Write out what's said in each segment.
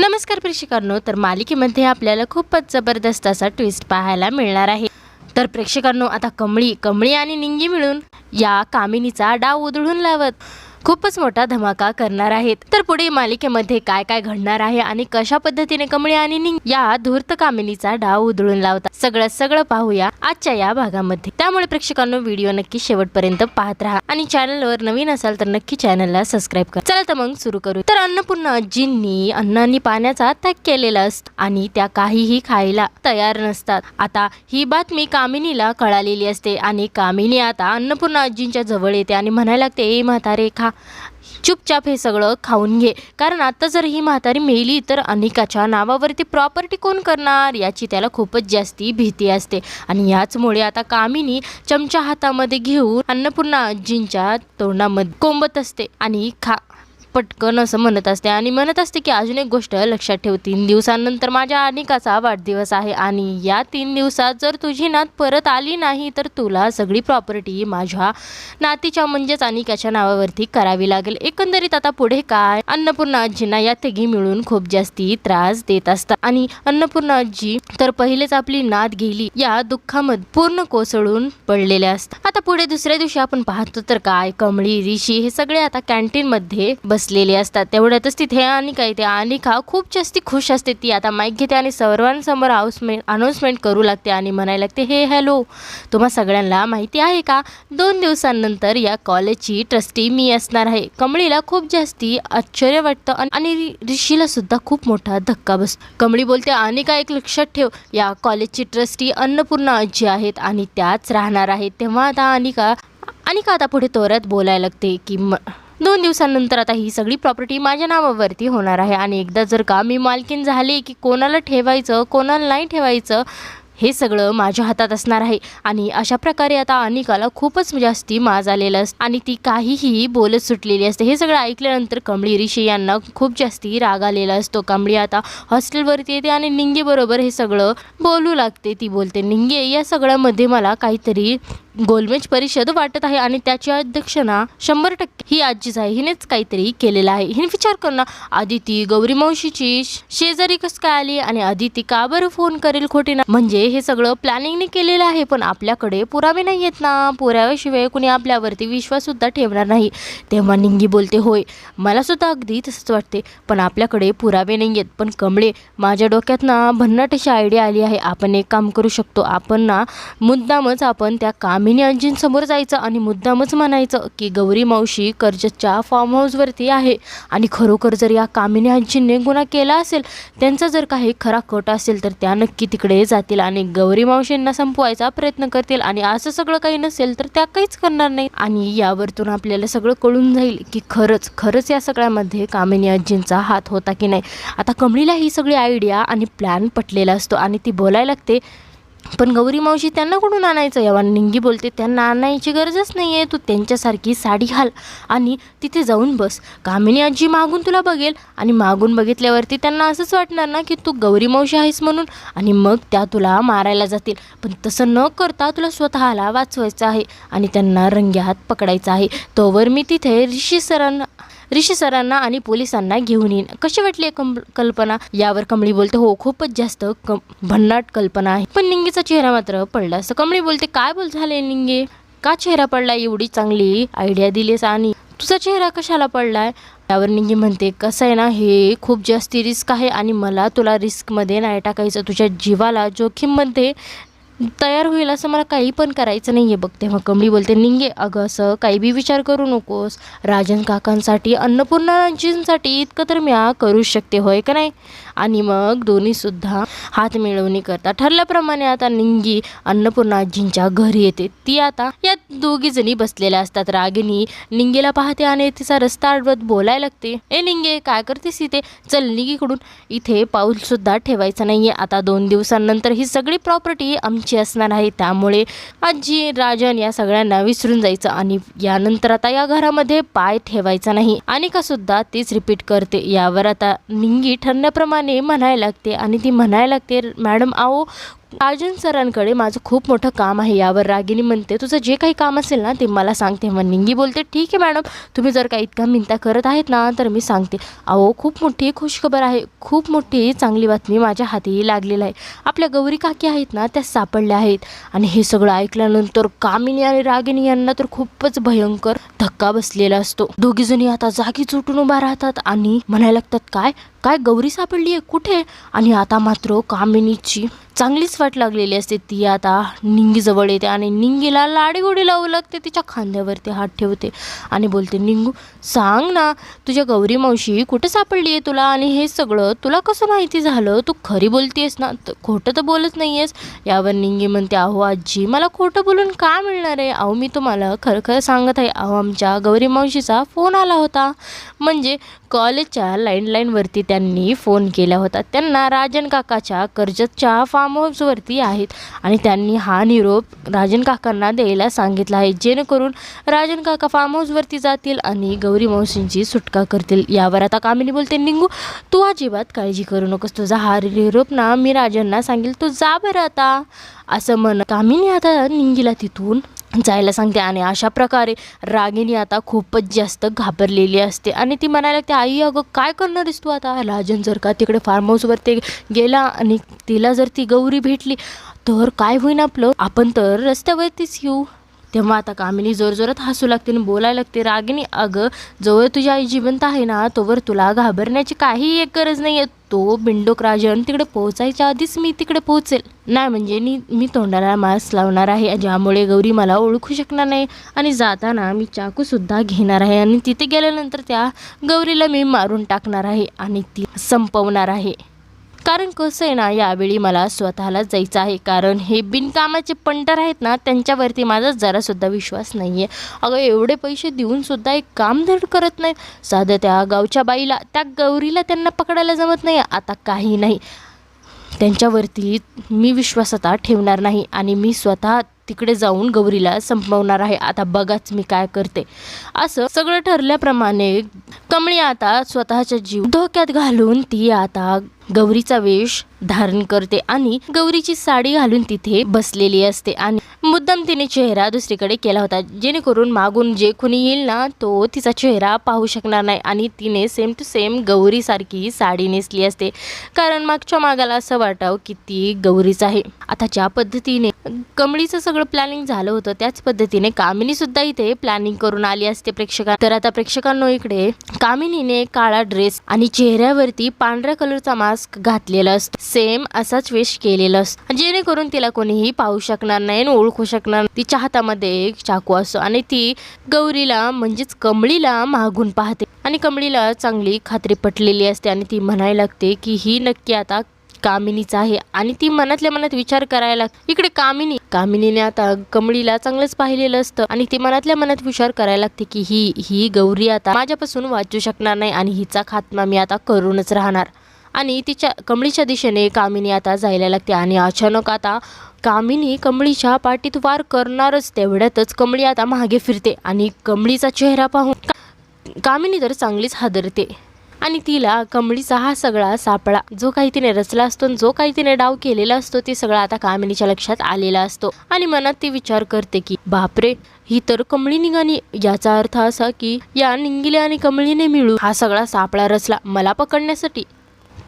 नमस्कार प्रेक्षकांनो तर मालिकेमध्ये आपल्याला खूपच जबरदस्त असा ट्विस्ट पाहायला मिळणार आहे. तर प्रेक्षकांनो आता कमळी कमळी आणि निंगी मिळून या कामिनीचा डाव उधळून लावत. खूपच मोठा धमाका करणार आहेत. तर पुढे मालिकेमध्ये काय काय घडणार आहे आणि कशा पद्धतीने कमळी आणि निंग या धूर्त कामिनीचा डाव उधळून लावतात सगळं सगळं पाहूया आजच्या या भागामध्ये. त्यामुळे प्रेक्षकांनो व्हिडिओ नक्की शेवटपर्यंत पाहत राहा आणि चॅनलवर नवीन असाल तर नक्की चॅनलला सबस्क्राईब करा. चला तर मग सुरू करू. तर अन्नपूर्णा आजींनी अन्नानी पाण्याचा त्याग केलेला असतो आणि त्या काहीही खायला तयार नसतात. आता ही बातमी कामिनीला कळालेली असते आणि कामिनी आता अन्नपूर्णा आजींच्या जवळ येते आणि म्हणायला लागते ए म्हातारे खा चुपचाप हे सगळं खाऊन घे. कारण आता जर ही म्हातारी मेली तर अनिकाच्या नावावरती प्रॉपर्टी कोण करणार? याची त्याला खूपच जास्ती भीती असते. आणि याचमुळे आता कामिनी चमचा हातामध्ये घेऊन अन्नपूर्णा आजींच्या तोंडामध्ये कोंबत असते आणि खा पटकन असं म्हणत असते आणि म्हणत असते की अजून एक गोष्ट लक्षात ठेव तीन दिवसांनंतर माझ्या अनिकाचा वाढदिवस आहे आणि या तीन दिवसात जर तुझी नात परत आली नाही तर तुला सगळी प्रॉपर्टी माझ्या नातीच्या म्हणजेच अनिकाच्या नावावरती करावी लागेल. एकंदरीत आता पुढे काय? अन्नपूर्णा आजींना या तिघी मिळून खूप जास्ती त्रास देत असतात आणि अन्नपूर्णा आजी तर पहिलेच आपली नात गेली या दुःखामध्ये पूर्ण कोसळून पडलेल्या असतात. आता पुढे दुसऱ्या दिवशी आपण पाहतो तर काय कमळी ऋषी हे सगळे आता कॅन्टीन मध्ये बसलेले असतात. तेवढ्यातच तिथे अनिका येते अनिका खूप जास्ती खुश असते ती. आता माईक घेते आणि सर्वांसमोर हाऊसमेंट अनाऊन्समेंट करू लागते आणि म्हणायला लागते हे हॅलो तुम्हा सगळ्यांना माहिती आहे का? दोन दिवसांनंतर या कॉलेजची ट्रस्टी मी असणार आहे. कमळीला खूप जास्ती आश्चर्य वाटतं आणि ऋषीला सुद्धा खूप मोठा धक्का बस कमळी बोलते अनिका एक लक्षात ठेव या कॉलेजची ट्रस्टी अन्नपूर्णा आजी आहेत आणि त्याच राहणार आहेत. तेव्हा आता अनिका अनिका आता पुढे तोऱ्यात बोलायला लागते की म दोन दिवसांनंतर आता ही सगळी प्रॉपर्टी माझ्या नावावरती होणार आहे. आणि एकदा जर का मी मालकीन झाले की कोणाला ठेवायचं कोणाला नाही ठेवायचं हे सगळं माझ्या हातात असणार आहे. आणि अशा प्रकारे आता अनिकाला खूपच जास्ती माज आलेला असतो. आणि ती काहीही बोलत सुटलेली असते. हे सगळं ऐकल्यानंतर कमळी ऋषी यांना खूप जास्ती राग आलेला असतो. कमळी आता हॉस्टेलवरती येते आणि निंगे बरोबर हे सगळं बोलू लागते. ती बोलते निंगे या सगळ्यामध्ये मला काहीतरी गोलमेज परिषद वाटत आहे आणि त्याची अध्यक्षना शंभर टक्के ही आजीच आहे. हिनेच काहीतरी केलेलं आहे. हिने विचार कर ना आदिती गौरी मावशीची शेजारी कस काय आली आणि आदिती का बरं फोन करेल खोटी ना म्हणजे हे सगळं प्लॅनिंगने केलेलं आहे पण आपल्याकडे पुरावे नाही आहेत ना. पुराव्याशिवाय कुणी आपल्यावरती विश्वास सुद्धा ठेवणार नाही. तेव्हा निंगी बोलते होय मला सुद्धा अगदी तसंच वाटते पण आपल्याकडे पुरावे नाही आहेत. पण कमळे माझ्या डोक्यात ना भन्नाट अशी आयडिया आली आहे. आपण एक काम करू शकतो. आपण ना मुद्दामच आपण त्या कामिनी आजींसमोर जायचं आणि मुद्दामच म्हणायचं की गौरी मावशी कर्जतच्या फार्म हाऊसवरती आहे. आणि खरोखर जर या कामिनी आजींनी गुन्हा केला असेल त्यांचा जर काही खरा कट असेल तर त्या नक्की तिकडे जातील आणि गौरी मावशींना संपवायचा प्रयत्न करतील. आणि असं सगळं काही नसेल तर त्या काहीच करणार नाही. आणि यावरतून आपल्याला सगळं कळून जाईल की खरंच खरंच या सगळ्यामध्ये कामिनी आजींचा हात होता की नाही. आता कमळीला ही सगळी आयडिया आणि प्लॅन पटलेला असतो आणि ती बोलायला लागते पण गौरी मावशी त्यांना कुठून आणायचं? यावर निंगी बोलते त्यांना आणायची गरजच नाही आहे तू त्यांच्यासारखी साडी घाल आणि तिथे जाऊन बस. कामिनी आजी मागून तुला बघेल आणि मागून बघितल्यावरती त्यांना असंच वाटणार ना की तू गौरी मावशी आहेस म्हणून आणि मग त्या तुला मारायला जातील. पण तसं न करता तुला स्वतःला वाचवायचं आहे आणि त्यांना रंगी हात पकडायचा आहे. तोवर मी तिथे ऋषी सरांना ऋषी सरांना आणि पोलिसांना घेऊन येईन. कशी वाटली कम कल्पना? यावर कमळी बोलते हो खूपच जास्त कम भन्नाट कल्पना आहे. पण निंगीचा चेहरा मात्र पडला असं कमळी बोलते काय बोल झाले निंगे? का चेहरा पडला? एवढी चांगली आयडिया दिलीस आणि तुझा चेहरा कशाला पडलाय? यावर निंगी म्हणते कसं आहे ना हे खूप जास्ती रिस्क आहे आणि मला तुला रिस्कमध्ये नाही टाकायचं. तुझ्या जीवाला जोखीममध्ये तयार होईल असं मला काही पण करायचं नाही आहे बघ तेव्हा. कमळी बोलते निंगे अगं असं काही बी विचार करू नकोस. राजन काकांसाठी अन्नपूर्णाजींसाठी इतकं तर मी आ करू शकते होय का नाही? आणि मग दोन्हीसुद्धा हात मिळवणी करता ठरल्याप्रमाणे आता निंगी अन्नपूर्णाजींच्या घरी येते. ती आता या दोघीजणी बसलेल्या असतात. रागिनी निंगेला पाहते आणि तिचा रस्ता अडवत बोलायला लागते. ए निंगे काय करतेस इथे? चल निगीकडून. इथे पाऊलसुद्धा ठेवायचं नाही आहे आता दोन दिवसांनंतर ही सगळी प्रॉपर्टी आमची असणार आहे. त्यामुळे आजी राजन या सगळ्यांना विसरून जायचं आणि यानंतर आता या घरामध्ये पाय ठेवायचा नाही. आणि का सुद्धा तीच रिपीट करते. यावर आता निंगी ठरण्याप्रमाणे म्हणायला लागते आणि ती म्हणायला लागते मॅडम आओ राजन सरांकडे माझं खूप मोठं काम आहे यावर. रागिनी म्हणते तुझं जे काही काम असेल ना ते मला सांग. तेव्हा निंगी बोलते ठीक आहे मॅडम तुम्ही जर का इतका मिनता करत आहेत ना तर मी सांगते. अहो खूप मोठी खुशखबर आहे. खूप मोठी चांगली बातमी माझ्या हाती लागलेली आहे. आपल्या गौरी काकी आहेत ना त्या सापडल्या आहेत. आणि हे सगळं ऐकल्यानंतर कामिनी आणि रागिनी यांना तर खूपच भयंकर धक्का बसलेला असतो. दोघीजणी आता जागीच उठून उभा राहतात आणि म्हणायला लागतात काय? काय गौरी सापडली आहे कुठे? आणि आता मात्र कामिनीची चांगलीच वाट लागलेली असते. ती आता निंगीजवळ येते आणि निंगीला लाडीगोडी लावू लागते. तिच्या खांद्यावरती हात ठेवते आणि बोलते निंगू सांग ना तुझ्या गौरी मावशी कुठं सापडली आहे तुला आणि हे सगळं तुला कसं माहिती झालं? तू खरी बोलतेस ना? तर खोटं तर बोलत नाही आहेस यावर निंगी म्हणते अहो आजी मला खोटं बोलून काय मिळणार आहे? अहो मी तुम्हाला खरं खरं सांगत आहे. अहो आमच्या गौरी मावशीचा फोन आला होता. म्हणजे कॉलेजच्या लँडलाईनवरती त्यांनी फोन केला होता. त्यांना राजन काकाच्या कर्जतच्या फार्म हाऊसवरती आहेत आणि त्यांनी हा निरोप राजन काकांना द्यायला सांगितला आहे. जेणेकरून राजन काका फार्म हाऊसवरती जातील आणि गौरी मावशींची सुटका करतील. यावर आता कामिनी बोलते निंगू तू अजिबात काळजी करू नकोस. तुझा हा निरोप ना मी राजांना सांगेल. तू जा बरं आता. असं म्हण कामिनी आता निंगीला तिथून जायला सांगते आणि अशा प्रकारे रागिनी आता खूपच जास्त घाबरलेली असते. आणि ती म्हणायला लागते आई अगं काय करणार आहेस तू आता? राजन जर का तिकडे फार्म हाऊसवरती गेला आणि तिला जर ती गौरी भेटली तर काय होईन आपलं? आपण तर रस्त्यावरतीच येऊ. तेव्हा आता कामिनी जोरजोरात हसू लागते आणि बोलायला लागते. रागिनी अगं जवळ तुझी आई जिवंत आहे ना तोवर तुला घाबरण्याची काही एक गरज नाही आहे तो बिंडोक राजन तिकडे पोहोचायच्या आधीच मी तिकडे पोहोचेल. नाही म्हणजे मी मी तोंडाला मास्क लावणार आहे ज्यामुळे गौरी मला ओळखू शकणार नाही आणि जाताना मी चाकूसुद्धा घेणार आहे आणि तिथे गेल्यानंतर त्या गौरीला मी मारून टाकणार आहे आणि ती संपवणार आहे. कारण कसं आहे ना यावेळी मला स्वतःला जायचं आहे. कारण हे बिनकामाचे पंटर आहेत ना त्यांच्यावरती माझा जरासुद्धा विश्वास नाही आहे अगं एवढे पैसे देऊनसुद्धा एक काम धड करत नाही. साधं त्या गावच्या बाईला त्या गौरीला त्यांना पकडायला जमत नाही. आता काही नाही. त्यांच्यावरती मी विश्वास आता ठेवणार नाही आणि मी स्वतः तिकडे जाऊन गौरीला संपवणार आहे. आता बघाच मी काय करते. असं सगळं ठरल्याप्रमाणे कमळी आता स्वतःचा जीव धोक्यात घालून ती आता गौरीचा वेश धारण करते आणि गौरीची साडी घालून तिथे बसलेली असते आणि मुद्दाम तिने चेहरा दुसरीकडे केला होता. जेणेकरून मागून जे कोणी येईल ना तो तिचा चेहरा पाहू शकणार नाही आणि तिने सेम टू सेम गौरीसारखी साडी नेसली असते. कारण मागच्या मागाला असं वाटावं की ती गौरीच आहे. आता ज्या पद्धतीने कमळीचं सगळं प्लॅनिंग झालं होतं त्याच पद्धतीने कामिनी सुद्धा इथे प्लॅनिंग करून आली असते प्रेक्षका. तर आता प्रेक्षकांनो इकडे कामिनीने काळा ड्रेस आणि चेहऱ्यावरती पांढऱ्या कलरचा मास्क घातलेला असतो. सेम असाच वेश केलेला असतो. जेणेकरून तिला कोणीही पाहू शकणार नाही आणि ओळखू शकणार नाही. तिच्या हातामध्ये एक चाकू असतो आणि ती गौरीला म्हणजेच कमळीला मागून पाहते. आणि कमळीला चांगली खात्री पटलेली असते आणि ती म्हणायला लागते की ही नक्की आता कामिनीच आहे. आणि ती मनातल्या मनात विचार करायला लागते. इकडे कामिनी. कामिनीने आता कमळीला चांगलंच पाहिलेलं असतं. आणि ती मनातल्या मनात विचार करायला लागते की ही ही गौरी आता माझ्यापासून वाचू शकणार नाही आणि हिचा खात्मा मी आता करूनच राहणार. आणि तिच्या कमळीच्या दिशेने कामिनी आता जायला लागते. आणि अचानक आता कामिनी कमळीच्या पाठीत वार करणारच तेवढ्यातच कमळी आता मागे फिरते आणि कमळीचा चेहरा पाहून कामिनी तर चांगलीच हादरते. आणि तिला कमळीचा हा सगळा सापळा जो काही तिने रचला असतो आणि जो काही तिने डाव केलेला असतो ते सगळा आता कामिनीच्या लक्षात आलेला असतो. आणि मनात ती विचार करते की बापरे ही तर कमळी निघाली. याचा अर्थ असा की या निंगिले आणि कमळीने मिळून हा सगळा सापळा रचला मला पकडण्यासाठी.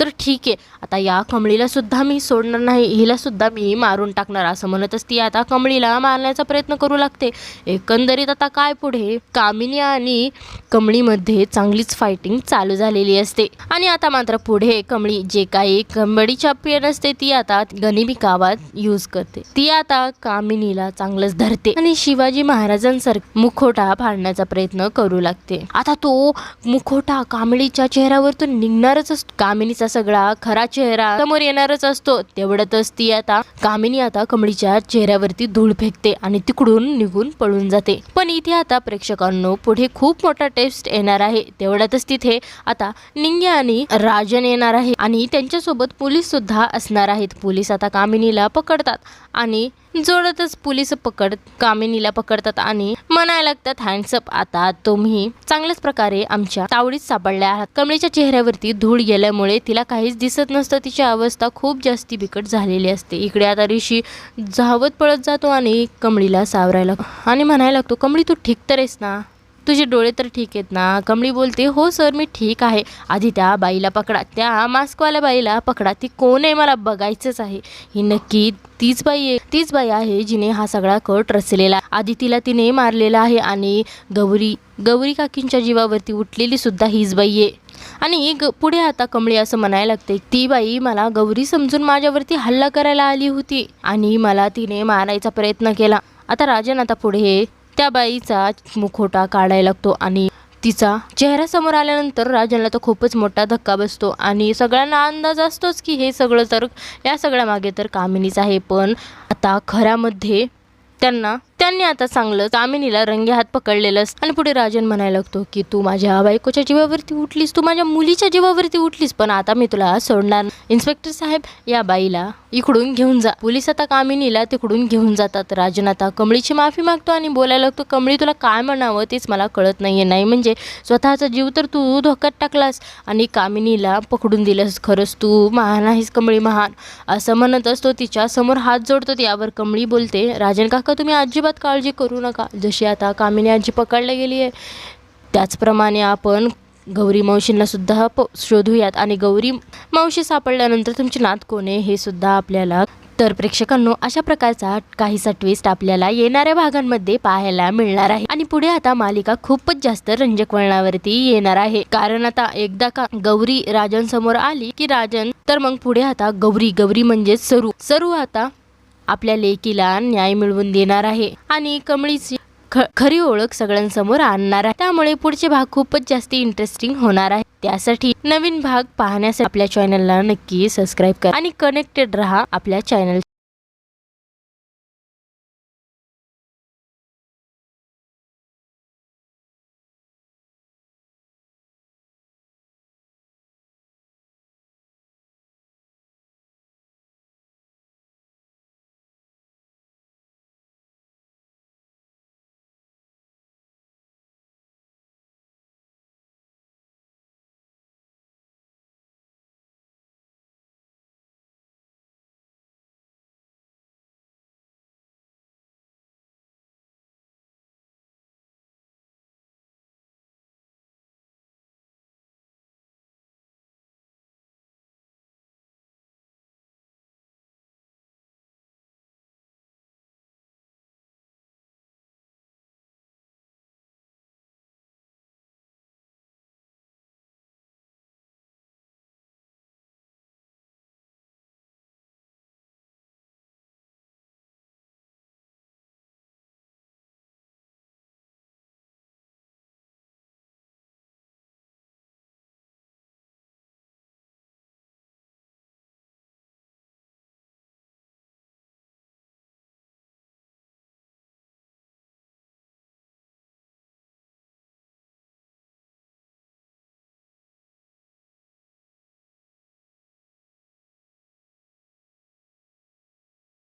तर ठीक आहे. आता या कमळीला सुद्धा मी सोडणार नाही. हिला सुद्धा मी मारून टाकणार असं म्हणतच ती आता कमळीला मारण्याचा प्रयत्न करू लागते. एकंदरीत आता काय पुढे? कामिनी आणि कमळीमध्ये चांगलीच फायटिंग चालू झालेली असते. आणि आता मात्र पुढे कमळी जे काही कमळी चॅम्पियन असते ती आता गनिमी गावात यूज करते. ती आता कामिनीला चांगलंच धरते आणि शिवाजी महाराजांसारखा मुखोटा फाडण्याचा प्रयत्न करू लागते. आता तो मुखोटा कामिनीच्या चेहऱ्यावरतून निघणारच असतो. तिचा सगळा खरा चेहरा समोर येणारच असतो. तेवढ्यातच ती आता. कामिनी आता कमळीच्या चेहऱ्यावरती धूळ फेकते आणि तिकडून निघून पळून जाते. पण इथे आता प्रेक्षकांनो पुढे खूप मोठा टेस्ट येणार आहे. तेवढ्यातच तिथे आता निंगे आणि राजन येणार आहे आणि त्यांच्यासोबत पोलीस सुद्धा असणार आहेत. पोलीस आता कामिनीला पकडतात आणि जोडतच पोलीस पकड कामिनीला पकडतात आणि म्हणायला लागतात हँडसअप आता तुम्ही चांगल्याच प्रकारे आमच्या तावडीत सापडल्या आहात. कमळीच्या चेहऱ्यावरती धूळ गेल्यामुळे तिला काहीच दिसत नसतं. तिची अवस्था खूप जास्ती बिकट झालेली असते. इकडे आता ऋषी धावत पळत जातो आणि कमळीला सावरायला आणि म्हणायला लागतो कमळी तू ठीक तर आहेस ना? तुझे डोळे तर ठीक आहेत ना? कमळी बोलते हो सर मी ठीक आहे. आधी त्या बाईला पकडा. त्या मास्कवाल्या बाईला पकडा. ती कोण आहे मला बघायचंच आहे. ही नक्की तीच बाई आहे तीच बाई आहे जिने हा सगळा कट रचलेला. आधी तिला तिने मारलेला आहे आणि गौरी गौरी काकींच्या जीवावरती उठलेली सुद्धा हीच बाई आहे. आणि ग पुढे आता कमळी असं म्हणायला लागते ती बाई मला गौरी समजून माझ्यावरती हल्ला करायला आली होती आणि मला तिने मारायचा प्रयत्न केला. आता राजन आता पुढे त्या बाईचा मुखोटा काढायला लागतो आणि तिचा चेहरा समोर आल्यानंतर राजनला तर खूपच मोठा धक्का बसतो आणि सगळ्यांना अंदाज असतोच की हे सगळं तर या सगळ्या मागे तर कामिनीच आहे. पण आता खऱ्यामध्ये त्यांना त्यांनी आता चांगलं कामिनीला रंगे हात पकडलेलं असतं आणि पुढे राजन म्हणायला लागतो की तू माझ्या बायकोच्या जीवावरती उठलीस तू माझ्या मुलीच्या जीवावरती उठलीस पण आता मी तुला सोडणार इन्स्पेक्टर साहेब या बाईला इकडून घेऊन जा. पोलीस आता कामिनीला तिकडून घेऊन जातात. राजन आता कमळीची माफी मागतो आणि बोलायला लागतो कमळी तुला काय म्हणावं तेच मला कळत नाहीये नाही म्हणजे स्वतःचा जीव तर तू धोक्यात टाकलास. आणि कामिनीला पकडून दिलंस खरंच तू महान आहेस कमळी महान. असं म्हणत असतो तिच्या समोर हात जोडतो यावर कमळी बोलते राजन काका तुम्ही अजिबात काळजी करू नका. जशी आता कामिनी आजी पकडली गेली आहे त्याचप्रमाणे आपण गौरी मावशींना सुद्धा प शोधूयात. आणि गौरी मावशी सापडल्यानंतर तुमची नात कोण आहे हे सुद्धा आपल्याला तर प्रेक्षकांनो अशा प्रकारचा काहीसा ट्विस्ट आपल्याला येणाऱ्या भागांमध्ये पाहायला मिळणार आहे. आणि पुढे आता मालिका खूपच जास्त रंजक वळणावरती येणार आहे. कारण आता एकदा का गौरी राजन समोर आली की राजन तर मग पुढे आता गौरी गौरी म्हणजेच सरू. सरू आता आपल्या लेकीला न्याय मिळवून देणार आहे. आणि कमळीची ख खरी ओळख सगळ्यांसमोर आणणार आहे. त्यामुळे पुढचे भाग खूपच जास्त इंटरेस्टिंग होणार आहे. त्यासाठी नवीन भाग पाहण्यासाठी आपल्या चॅनलला नक्की सबस्क्राईब करा. आणि कनेक्टेड राहा आपल्या चॅनल